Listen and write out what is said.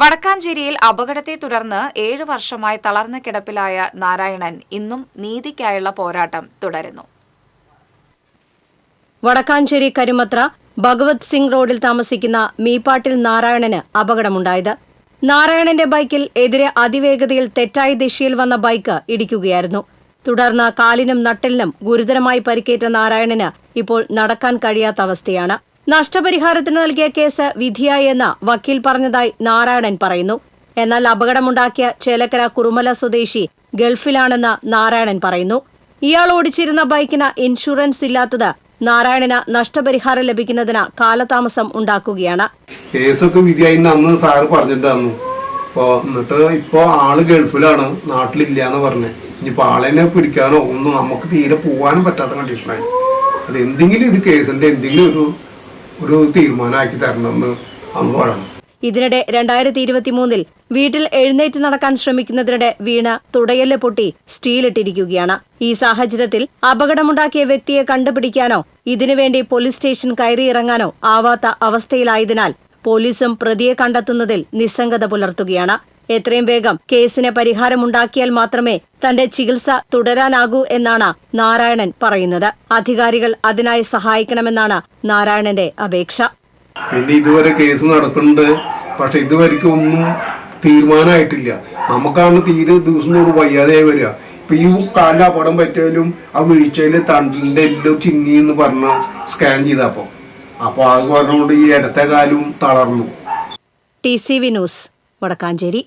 വടക്കാഞ്ചേരിയിൽ അപകടത്തെ തുടർന്ന് ഏഴു വർഷമായി തളർന്ന കിടപ്പിലായ നാരായണൻ ഇന്നും നീതിക്കായുള്ള പോരാട്ടം തുടരുന്നു. വടക്കാഞ്ചേരി കരുമത്ര ഭഗവത് സിംഗ് റോഡിൽ താമസിക്കുന്ന മീപ്പാട്ടിൽ നാരായണന് അപകടമുണ്ടായത്. നാരായണന്റെ ബൈക്കിൽ എതിരെ അതിവേഗതയിൽ തെറ്റായ ദിശയിൽ വന്ന ബൈക്ക് ഇടിക്കുകയായിരുന്നു. തുടർന്ന് കാലിനും നട്ടലിനും ഗുരുതരമായി പരിക്കേറ്റ നാരായണന് ഇപ്പോൾ നടക്കാൻ കഴിയാത്ത അവസ്ഥയാണ്. നഷ്ടപരിഹാരത്തിന് നൽകിയ കേസ് വിധിയായി എന്ന് വക്കീൽ പറഞ്ഞതായി നാരായണൻ പറയുന്നു. എന്നാൽ അപകടമുണ്ടാക്കിയ ചേലക്കര കുറുമല സ്വദേശി ഗൾഫിലാണെന്ന് നാരായണൻ പറയുന്നു. ഇയാൾ ഓടിച്ചിരുന്ന ബൈക്കിന് ഇൻഷുറൻസ് ഇല്ലാത്തത് നാരായണന് നഷ്ടപരിഹാരം ലഭിക്കുന്നതിന് കാലതാമസം ഉണ്ടാക്കുകയാണ്. കേസൊക്കെ വിധിയായി അന്ന് സാറ് അപ്പോ എന്നിട്ട് ഇപ്പോ ആൾ ഗൾഫിലാണ് നാട്ടിലില്ലാന്ന് പറഞ്ഞേ. ഇനിയിപ്പോ ആളെന്നെ പിടിക്കാനോ ഒന്നും നമുക്ക് തീരെ പോവാനും പറ്റാത്ത കണ്ടീഷനായി അത് എന്തെങ്കിലും ഇത് കേസിന്റെ എന്തെങ്കിലും ഒരു ഒരു തീരുമാനമാക്കി തരണമെന്ന് അന്ന് പറയണം. ഇതിനിടെ രണ്ടായിരത്തി ഇരുപത്തി മൂന്നിൽ വീട്ടിൽ എഴുന്നേറ്റ് നടക്കാൻ ശ്രമിക്കുന്നതിനിടെ വീണ തുടയൽ പൊട്ടി സ്റ്റീലിട്ടിരിക്കുകയാണ്. ഈ സാഹചര്യത്തിൽ അപകടമുണ്ടാക്കിയ വ്യക്തിയെ കണ്ടുപിടിക്കാനോ ഇതിനുവേണ്ടി പോലീസ് സ്റ്റേഷൻ കയറിയിറങ്ങാനോ ആവാത്ത അവസ്ഥയിലായതിനാൽ പോലീസും പ്രതിയെ കണ്ടെത്തുന്നതിൽ നിസ്സംഗത പുലർത്തുകയാണ്. എത്രയും വേഗം കേസിന് പരിഹാരമുണ്ടാക്കിയാൽ മാത്രമേ തന്റെ ചികിത്സ തുടരാനാകൂ എന്നാണ് നാരായണൻ പറയുന്നത്. അധികാരികൾ അതിനായി സഹായിക്കണമെന്നാണ് നാരായണന്റെ അപേക്ഷ. പിന്നെ ഇതുവരെ കേസ് നടക്കുന്നുണ്ട്. പക്ഷെ ഇതുവരെക്കും ഒന്നും തീരുമാനമായിട്ടില്ല. നമുക്കാണ് തീരെ ദിവസം തോറും വയ്യാതെ വരിക. ഇപ്പൊ ഈ കാലിൽ അപകടം പറ്റിയാലും ആ വീഴ്ചയിൽ തണ്ടിന്റെ എല്ലാം ചിങ്ങി എന്ന് പറഞ്ഞ സ്കാൻ ചെയ്തപ്പോ അപ്പൊ അത് പറഞ്ഞുകൊണ്ട് ഈ ഇടത്തെ കാലും തളർന്നു. T C V news Vadakkanchery.